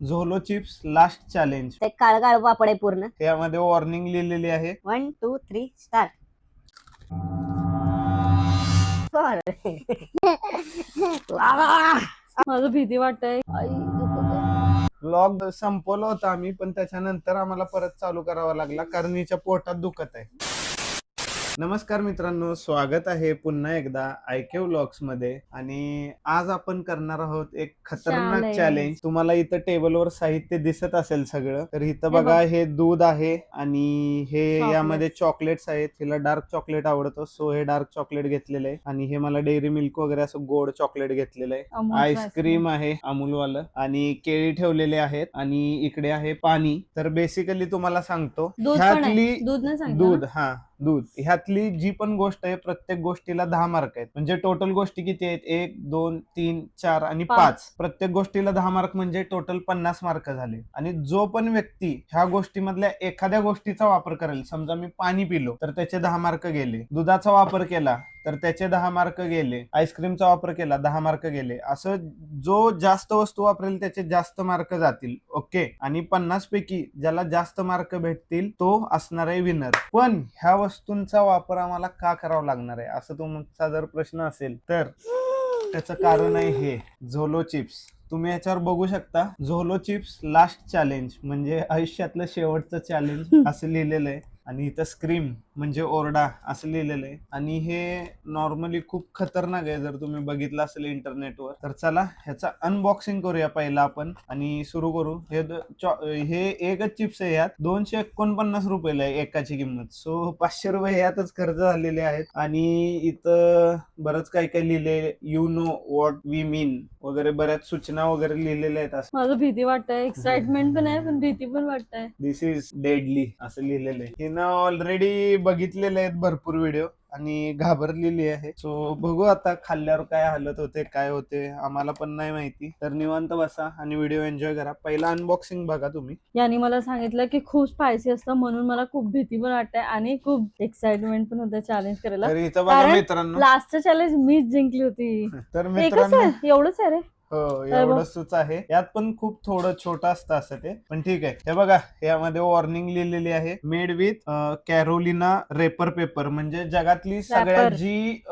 झोलो chips last challenge. ते काळ आहे पूर्ण. यामध्ये वॉर्निंग लिहिलेली आहे. वन टू थ्री स्टार्ट माझं भीती वाटतंय. आई ब्लॉग संपवला होता आम्ही पण त्याच्यानंतर आम्हाला परत चालू करावा लागला कारण हिच्या पोटात दुखत आहे. नमस्कार मित्रांनो स्वागत आहे पुन्हा एकदा आयके व्लॉग्समध्ये. आणि आज आपण करणार आहोत एक खतरनाक. चॅलेंज तुम्हाला इथं टेबलवर साहित्य दिसत असेल सगळं तर इथं बघा हे दूध आहे आणि हे. यामध्ये चॉकलेट्स आहेत. हिला डार्क चॉकलेट आवडतं सो हे डार्क चॉकलेट घेतलेलं आहे. आणि हे मला डेअरी मिल्क वगैरे असं गोड चॉकलेट घेतलेलं आहे. आईस्क्रीम आहे अमूलवालं. आणि केळी ठेवलेले आहेत. आणि इकडे आहे पाणी. तर बेसिकली तुम्हाला सांगतो ह्यातली दूध हा. दूध. ह्यातली जी पण गोष्ट आहे प्रत्येक गोष्टीला दहा मार्क आहेत. म्हणजे टोटल गोष्टी किती आहेत? एक दोन तीन चार आणि पाच. प्रत्येक गोष्टीला दहा मार्क म्हणजे टोटल पन्नास मार्क झाले. आणि जो पण व्यक्ती ह्या गोष्टीमधल्या एखाद्या गोष्टीचा वापर करेल समजा मी पाणी पिलो तर त्याचे दहा मार्क गेले. दुधाचा वापर केला तर त्याचे दहा मार्क गेले. आईस्क्रीमचा वापर केला दहा मार्क गेले. असं जो जास्त वस्तू वापरेल त्याचे जास्त मार्क जातील. ओके? आणि पन्नास पैकी ज्याला जास्त मार्क भेटतील तो असणार आहे विनर पण ह्या वस्तूंचा वापर आम्हाला का करावा लागणार आहे? असं तुमचा जर प्रश्न असेल तर त्याचं कारण आहे हे. झोलो चिप्स. तुम्ही याच्यावर बघू शकता. झोलो चिप्स लास्ट चॅलेंज म्हणजे आयुष्यातलं शेवटचं चॅलेंज असं लिहिलेलं आहे. आणि इथं स्क्रीम म्हणजे ओरडा असं लिहिलेलं आहे. आणि हे नॉर्मली खूप खतरनाक आहे. जर तुम्ही बघितलं असेल इंटरनेटवर तर चला ह्याचा अनबॉक्सिंग करूया पहिला आपण. आणि सुरू करू. हे हे एकच चिप्स आहे यात. दोनशे एकोणपन्नास रुपयाला आहे एकाची किंमत. सो पाचशे रुपये यातच खर्च झालेले आहेत. आणि इथं बरंच काही काही लिहिले you know what we mean वगैरे बऱ्याच सूचना वगैरे लिहिलेल्या आहेत असं. माझं भीती वाटतंय. एक्साइटमेंट पण आहे पण भीती पण वाटतंय. दिस इज डेडली असं लिहिलेलं आहे. ऑलरेडी बघितलेले आहेत भरपूर व्हिडिओ आणि घाबरलेली आहे. सो बघू आता खाल्ल्यावर काय हालत होते काय होते आम्हाला पण नाही माहिती. तर निवांत बसा आणि व्हिडिओ एन्जॉय करा. पहिला अनबॉक्सिंग बघा तुम्ही. यांनी मला सांगितलं की खूप स्पायसी असतं म्हणून मला खूप भीती पण वाटते आणि खूप एक्साइटमेंट पण होतं चॅलेंज करायला. तर इथं बघा कारण मित्रांनो. लास्टचं चॅलेंज मीच जिंकली होती. तर एकच मित्रांनो. आहे? एवढंच आहे रे. हो. एवढंच आहे. यात पण खूप थोडं छोटं असतं असं ते. पण ठीक आहे. हे बघा यामध्ये वॉर्निंग लिहिलेली आहे. Made with Carolina reaper pepper म्हणजे जगातली सगळ्यात. जी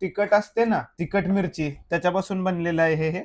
तिखट असते ना तिखट मिरची त्याच्यापासून बनलेलं आहे हे हे.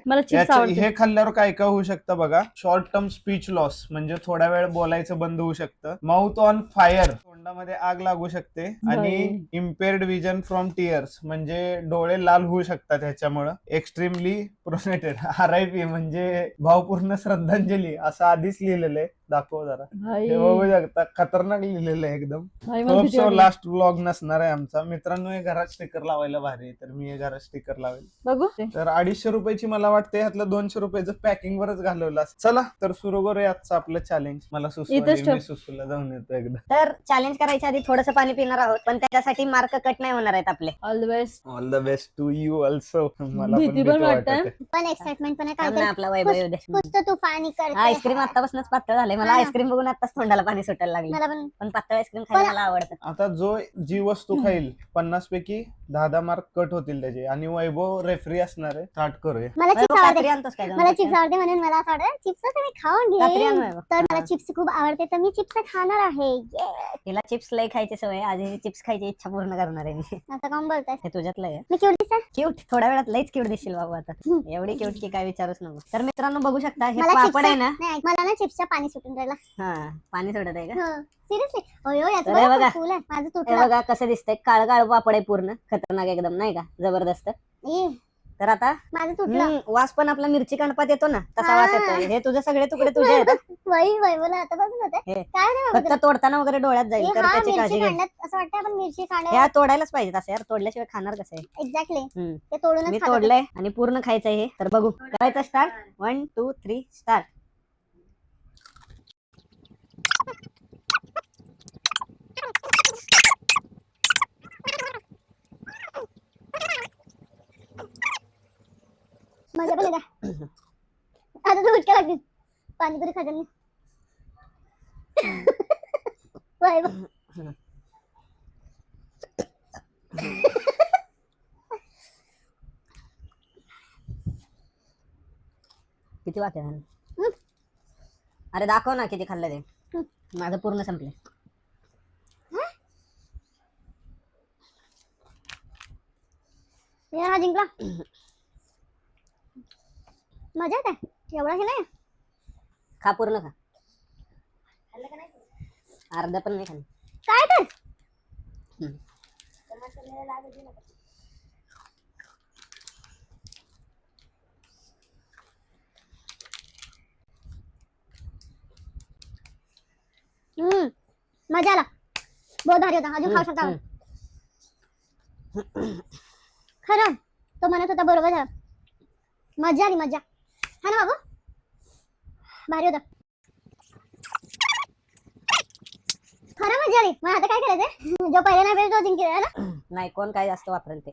खाल्ल्यावर काय काय होऊ शकतं बघा? शॉर्ट टर्म स्पीच लॉस म्हणजे थोड्या वेळ बोलायचं बंद होऊ शकतं. माउथ ऑन फायर तोंडामध्ये आग लागू शकते आणि. इम्पेअर्ड विजन फ्रॉम टिअर्स म्हणजे डोळे लाल होऊ शकतात ह्याच्यामुळं. Extremely processed R I P म्हणजे भावपूर्ण श्रद्धांजली असं आधीच लिहिलेलं आहे. दाखव जरा. भाई. हे बघू शकता खतरनाक लिहिलेलं आहे एकदम. भाई मला भीती वाटली. लास्ट व्लॉग नसणार आहे आमचा. मित्रांनो हे घरात स्टिकर लावायला भारी आहे तर मी हे घरात स्टिकर लावेल. बघू. तर अडीचशे रुपयाची मला वाटते ह्यातलं दोनशे रुपयाचं पॅकिंग वरच घालवलं असं. चला तर सुरू करूया आजचं आपलं चॅलेंज मला सुचवा इथंच ठेव. मी सुसूला जाऊन येतो एकदा. तर चॅलेंज करायच्या आधी थोडस पाणी पिणार आहोत पण त्याच्यासाठी मार्क कट नाही होणार आहेत आपले. All the best all the best to you also मला भीती पण पण भीती वाटते. वाटते. पण एक्साइटमेंट पण आहे. थांब ना काहीतरी आपला वैभव येऊ दे. कुछ तो तूफानी करते. आईस्क्रीम आतापासूनच पातळ झाले मला हा. आईस्क्रीम बघून आताच तोंडाला पाणी सुटायला लागले. मला पण. पण पातळ आईस्क्रीम खायला मला आवडतं. आता जो जी वस्तू खाईल पन्नास पैकी दहा दहा मार्क कट होतील त्याचे. आणि वैभव रेफरी असणार आहे. स्टार्ट करूया. मला वैभव, चिप्स कात्री आवडते आणतोस काय जाऊन मला? चिप्स आवडते म्हणून मला असं वाटतं चिप्स तुम्ही खाऊन कात्री आण घे वैभव. तर मला हा. चिप्स खूप आवडते. तर मी चिप्स खाणार आहे. तिला चिप्स लय खायची सवय आज ही चिप्स खायची इच्छा पूर्ण करणार आहे मी. असं कोण बोलताय? हे तुझ्यातलं आहे. मी क्यूट दिसत क्यूट थोड्या वेळात लईच क्यूट दिसशील बाबू आता. एवढी क्यूट की काय विचारूच नको. तर मित्रांनो बघू शकता हे मला पापड आहे ना? चिप्स नाही मला ना चिप्सच्या पाणी सुटून राहिला. हा पाणी सोडत आहे का? सिरियसली याचं बघा. बघा. फुल आहे. माझं हे तुटलं बघा कसं दिसतंय. काळ काळ पापड आहे पूर्ण. खतरनाक एकदम नाही का? जबरदस्त. ए, तर आता माझं तुटलं. हम्म, वास पण आपला मिरची कांडपात येतो ना तसा. वास येतोय. हे तुझे सगळे तुकडे तुझे आहेत वही वही बोला आता बसून होते. हे. काय नाही फक्त तोडताना वगैरे डोळ्यात जाईल तर हा त्याची काळजी घे. काढण्यात असं वाटतं आपण मिरची ह्या तोडायलाच पाहिजे असं यार. तोडल्याशिवाय खाणार कसं आहे? एक्झॅक्टली हम्म. ते तोडूनच मी खात होते. तोडलंय आणि पूर्ण खायचंय हे. तर बघू. करायचं start one two three start मजा पण येते. आता तर उचका लागतील. पाणीपुरी खाताना वय बघ. किती वाटे अरे दाखव ना किती खाल्लं ते. माझं पूर्ण संपलं. जिंकला. मजा येते. एवढा हे नाही खा पूर्ण खा. अर्धा पण नाही खाल्लं काय तर? हम्म. हम्म. मजा आला. बहुत भारी होता. अजून खाऊ शकता आपण. खरं. तो म्हणत होता बरोबर झालं. मजा आली मजा. हा ना बाबू भारी होता खरं मजा आली मग आता काय करायचंय जो पहिला नाही तो जिंकेल है ना नाही कोण काय जास्त वापरेल ते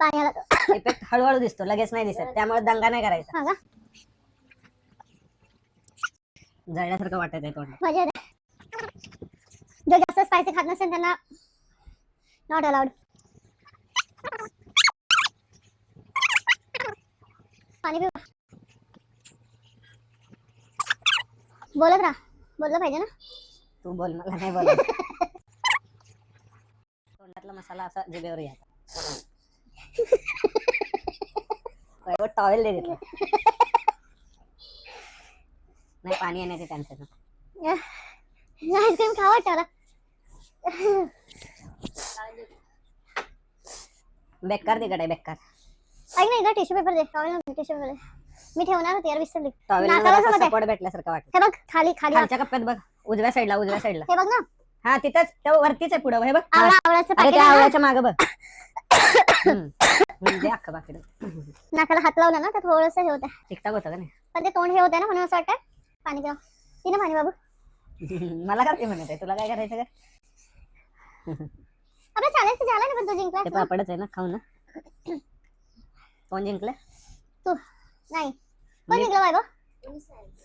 पाणी आला तो. इफेक्ट हळूहळू दिसतो लगेच नाही दिसत त्यामुळे दंगा नाही करायचा हा का जळल्यासारखं वाटत आहे तोंड मजा येते जो जास्त स्पायसी खात नसेल त्यांना नॉट अलाउड पाणी पिऊ. बोलत राहा. बोललं पाहिजे ना? तू बोल मला नाही बोल तोंडातला मसाला असा जिभेवर यायचा टॉवेल दे तिथलं नाही पाणी येण्याचे चान्सेस आईस्क्रीम खावं वाटतं बेकार तिकडे बेकार. ऐक ना एकदा टिश्यू पेपर दे. टॉवेल टिश्यू पेपर दे. मी ठेवणार होते यार विसरली नाकाला आहे. सपोर्ट भेटल्यासारखं वाटत. हे बघ खाली खाली खालच्या कप्प्यात बघ. उजव्या साईडला उजव्या साईडला हे बघ ना. हा तिथंच. त्या वरतीच आहे पुढं. हे बघ. आवळा आवळ्याचं अरे त्या आवळ्याच्या मागं बघ. हम्म. अख्खं नाकाला हात लावला ना तर थोडस हे होतं टिकटाक होतं का नाही? पण ते तोंड हे होतं ना म्हणून असं वाटतं पाणी प्या ती ना पाणी बाबू. मला काय म्हणत आहे? तुला काय करायचं का? आपला चॅलेंज झाला ना पण तू जिंकला ते पापडच आहे ना खाऊ ना. कोण जिंकलं? तू. नाही. कोण मी- जिंकलं बाबा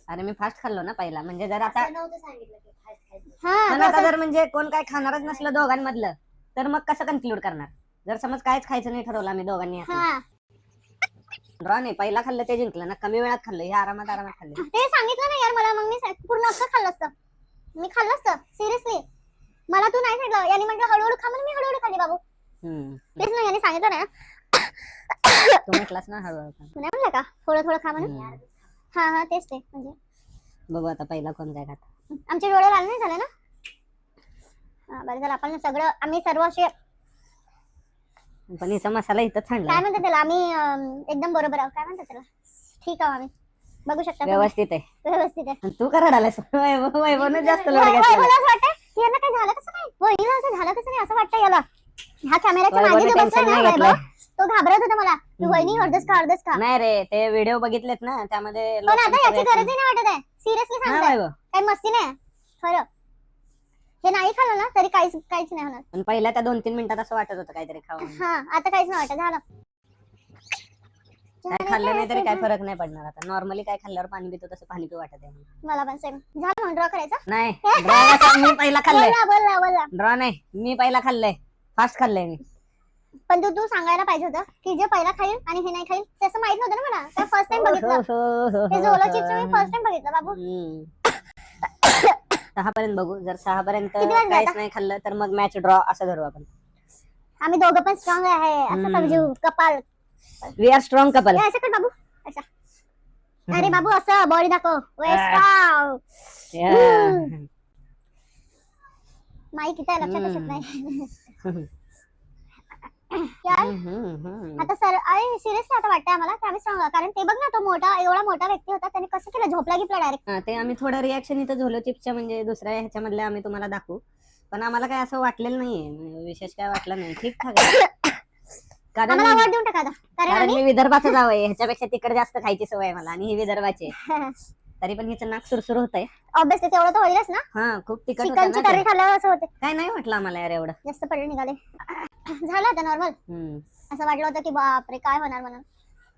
अरे मी फास्ट खाल्लो ना पहिला. म्हणजे जर आता हा पण आता असं- जर म्हणजे कोण काय खाणारच नसलं दोघांमधलं तर मग कसं कन्क्लूड करणार? जर समज काहीच खायचं नाही ठरवलं आम्ही दोघांनी हा. ड्रॉ नाही पहिला खाल्लं ते जिंकलं ना कमी वेळात खाल्लं हे आरामात आरामात खाल्लं. ते सांगितलं ना यार मला मग मी सा- पूर्ण अख्खं खाल्लं असतं. मी खाल्लं असतं सिरियसली मला तू नाही सांगितलं. यांनी म्हटलं हळूहळू खा म्हणून मी हळूहळू खाल्ली बाबू. हम्म. तेच ना यांनी सांगितलं ना. तू म्हटलास ना हळूहळू खा. तू नाही म्हणलं का थोडं थोडं खा म्हणून हम्म. हा हा तेच ते म्हणजे बघू आता पहिला कोण काय खात आमचे डोळे लाल नाही झाले ना हा बरं झालं आपण सगळं आम्ही सर्व असे पण हिचा मसाला इथं काय छानला म्हणतात त्याला आम्ही अं, एकदम बरोबर आहोत काय म्हणतात त्याला ठीक आहोत आम्ही बघू शकता तुम्ही. व्यवस्थित आहे व्यवस्थित आहे आणि तू का रडालास वैभव वैभवनं जास्त लोड वै- घेतला असं काय झालं कसं काय वहिनीला असं झालं कसं नाही असं वाटतं याला ह्या कॅमेऱ्याच्या मागे वैभवने जो बसलाय tension ना नाही तो घाबरत होता मला. की हम्म. वहिनी अर्धच खा अर्धच खा. नाही रे ते व्हिडिओ बघितलेत ना त्यामध्ये पण आता लोकांचं याची गरजही नाही वाटत आहे. सिरियसली सांगताय. वैभव काही मस्ती नाही? खरं. हे नाही खाल्लं ना तरी काहीच काहीच नाही होणार. पण पहिल्या त्या दोन तीन मिनिटात असं वाटत होतं काहीतरी खावं हा आता काहीच नाही वाटत झालं. काय खाल्लं नाही तरी काय फरक नाही पडणार आता. नॉर्मली काय खाल्ल्यावर पाणी पितो तसं पाणी पिऊ वाटत आहे मला पण सेम झालं म्हणून ड्रॉ करायचा? नाही ड्रॉ मी पहिला खाल्लंय. ड्रॉ नाही मी पहिला खाल्लंय. फास्ट खाल्लंय मी. पण तू तू सांगायला पाहिजे होतं की जे पहिला खाईल आणि हे नाही खाईल त्याचं माहीत नव्हतं ना मला. त्या फर्स्ट टाइम बघितलं. हे झोलो चिप्स मी फर्स्ट टाइम बघितलं बाबू. हम्म. सहा पर्यंत बघू. जर सहा पर्यंत किती वाजले काहीच आता? नाही खाल्लं तर मग मॅच ड्रॉ असं धरू आपण. आम्ही दोघं पण स्ट्रॉंग आहे. असं हम्म. समजू. कपाल. वी आर स्ट्रॉंग कपल हे असं कर बाबू. अच्छा. अरे बाबू असं बॉडी दाखव. वेस्ट माई किती आहे लक्षात येत नाही. आता सर अरे सिरियसली आता वाटतंय आम्हाला. आम्ही स्ट्रॉंग कारण ते बघ ना तो मोठा एवढा मोठा व्यक्ती होता त्याने कसं केलं? झोपला गिपला डायरेक्ट हा, ते आम्ही थोडं रिॲक्शन इथं झोलो चिप्सच्या म्हणजे दुसऱ्या ह्याच्यामधले आम्ही तुम्हाला दाखवू. पण आम्हाला काय असं वाटलेलं नाहीये. म्हणजे विशेष काय वाटलं नाही. ठीक ठाक आहे. कारण आम्हाला अवॉर्ड देऊन टाका आता. कारण कारण आम्ही मी विदर्भाचं जाव आहे. ह्याच्यापेक्षा तिकडे जास्त खायची सवय आहे मला आणि ही विदर्भाची आहे. तरी पण हिचं नाक सुरसुर होत आहे ऑब्विसली तेवढं तर होईलच ना. हा खूप तिखट होतं चिकनची ना. खाल्ल्यावर असं होते काय नाही वाटलं आम्हाला यार एवढं. जास्त पडले निघाले. झालं आता नॉर्मल हम्म. असं वाटलं होतं की बापरे काय होणार म्हणून.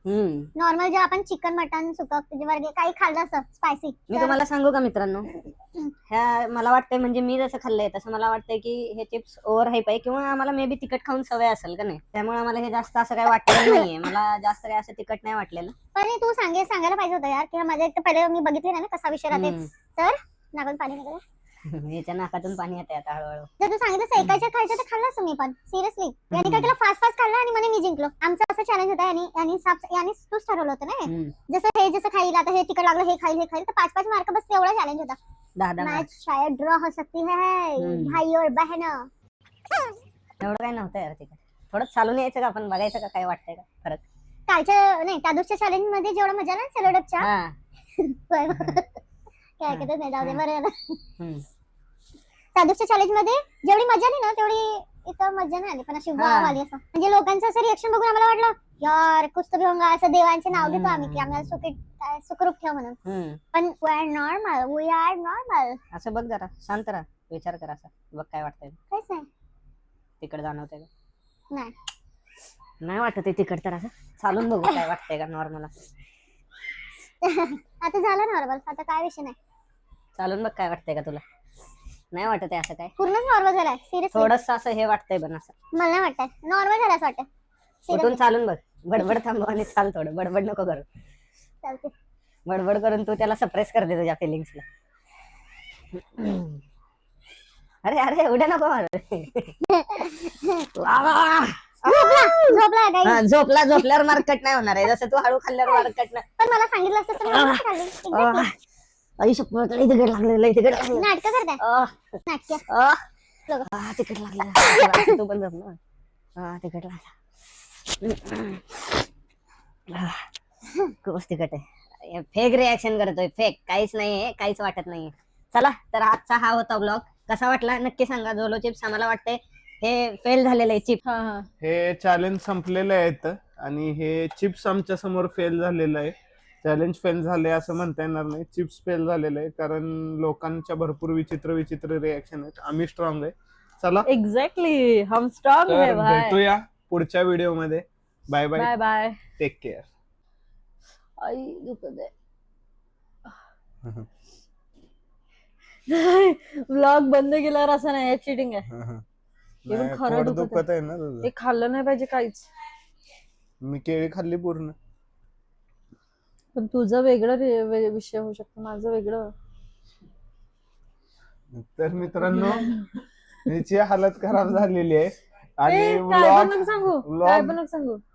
हम्म. नॉर्मल जे आपण चिकन मटन सुकं वगैरे काही खाल्लं असं स्पायसी मी तुम्हाला सांगू का मित्रांनो? ह्या मला वाटतंय म्हणजे मी जसं खाल्लंय तसं मला वाटतंय की हे चिप्स ओव्हर हाईप आहे किंवा आम्हाला मे बी तिखट खाऊन सवय असेल का नाही? त्यामुळे आम्हाला हे जास्त असं काही वाटलेलं नाहीये. मला जास्त काही असं तिखट नाही वाटलेलं. पण तू सांगे सांगायला पाहिजे होतं यार की माझ्या एक तर पहिले मी बघितले ना कसा विषय राहते. हम्म. तर नागात पाणी निघालं याच्या नाकातून पाणी येते आता हळूहळू. जर तू सांगितलं एकाच्या खायचं तर खाल्लं असं मी पण. सिरियसली यांनी काय केलं? फास्ट फास्ट खाल्लं आणि म्हणे मी जिंकलो. आमचं असं चॅलेंज होतं आणि यांनी साप- यांनी तूच ठरवलं होतं ना हे. हम्म. जसं हे जसं खाईल आता हे तिकड लागलं हे खाईल हे खाईल तर पाच पाच मार्क बस तेवढा चॅलेंज होता. दहा दहा मैच शायद ड्रॉ हो सकती है हम्म. भाई और बहन. एवढं काही नव्हतं यार तिकडे. थोडं चालून यायचं का? आपण बघायचं का? काय वाटतंय का? फरक. कालच्या नाही त्या दिवसच्या चॅलेंजमध्ये जेवढा मजा ना सेलोडपच्या हा. काय ऐकतच नाही जाऊ दे बरं झालं. हम्म. त्या दिवसच्या चॅलेंजमध्ये जेवढी मजा आली ना तेवढी इथं मजा नाही आली. पण अशी हा. वाव आली असं. म्हणजे लोकांचं असं रिएक्शन बघून आम्हाला वाटलं यार कुछ तो भी होगा असं देवांचे नाव घेतो आम्ही की आम्हाला सुखी काय सुखरूप ठेव म्हणून. हम्म. पण we are normal we are normal असं बघ जरा शांत राहा विचार कर असं. बघ काय वाटतंय. काहीच नाही. तिकडे जाणवतंय का? नाही. नाही वाटत आहे तिकड तर असं. चालून बघू काय वाटतंय का नॉर्मल आता झालं नॉर्मल आता काय विषय नाही. चालून बघ काय वाटतंय का तुला. नाही वाटत आहे असं काय. पूर्णच नॉर्मल झालाय सिरियसली थोडस असं हे वाटतंय पण असं. मला नाही वाटतंय नॉर्मल झालं असं वाटतं. उठून चालून बघ. बडबड थांबव आणि चाल थोडं. बडबड नको करू. चालते बडबड करून तू त्याला सप्रेस कर दे तुझ्या फिलिंग्सला अरे अरे उड्या नको मारू. वा, वा, वा. झोपला झोपला. हा, झोपल्यावर मार्कट नाही होणार आहे. जसं तू हळू खाल्ल्यावर मार्कट नाही. पण मला सांगितलं असतं तर मी नसतं खाल्लं. Exactly. लागलं लई तिकट लागलं. नाटकं करताय? नाटक. आह, तिकट लागलं. तू ना हा तिकट लागलं. आह, खूपच तिकट आहे. फेक रिॲक्शन करतोय. फेक काहीच नाहीये काहीच वाटत नाहीये. चला तर आजचा हा होता ब्लॉग कसा वाटला? नक्की सांगा. जोलो चिप्स आम्हाला वाटतंय हे फेल झालेलं आहे चिप हा हा. हे चॅलेंज संपलेलं आहे इथं आणि हे चिप्स आमच्यासमोर फेल झालेलं आहे. चॅलेंज फेल झाले असं म्हणता येणार नाही. चिप्स फेल झालेलं आहे कारण लोकांच्या भरपूर विचित्र विचित्र रिॲक्शन आहेत. आम्ही स्ट्रॉंग आहे. चला. एक्झॅक्टली हम स्ट्रॉंग तर भेटूया पुढच्या व्हिडिओमध्ये. Bye bye bye bye take care आई दुखत आहे. ब्लॉग बंद केल्यावर असं नाही चिटिंग आहे. खरं दुखत आहे. ना ते खाल्लं नाही पाहिजे काहीच. मी केळी खाल्ली पूर्ण. पण तुझं वेगळं विषय होऊ शकतो माझं वेगळं. तर मित्रांनो हिची हालत खराब झालेली आहे. आणि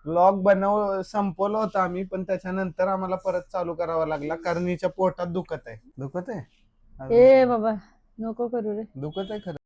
व्लॉग बनव संपवलं होतं आम्ही पण त्याच्यानंतर आम्हाला परत चालू करावा लागला कारण हिच्या पोटात दुखत आहे. दुखत आहे? ए बाबा नको करू रे. दुखत आहे खरं?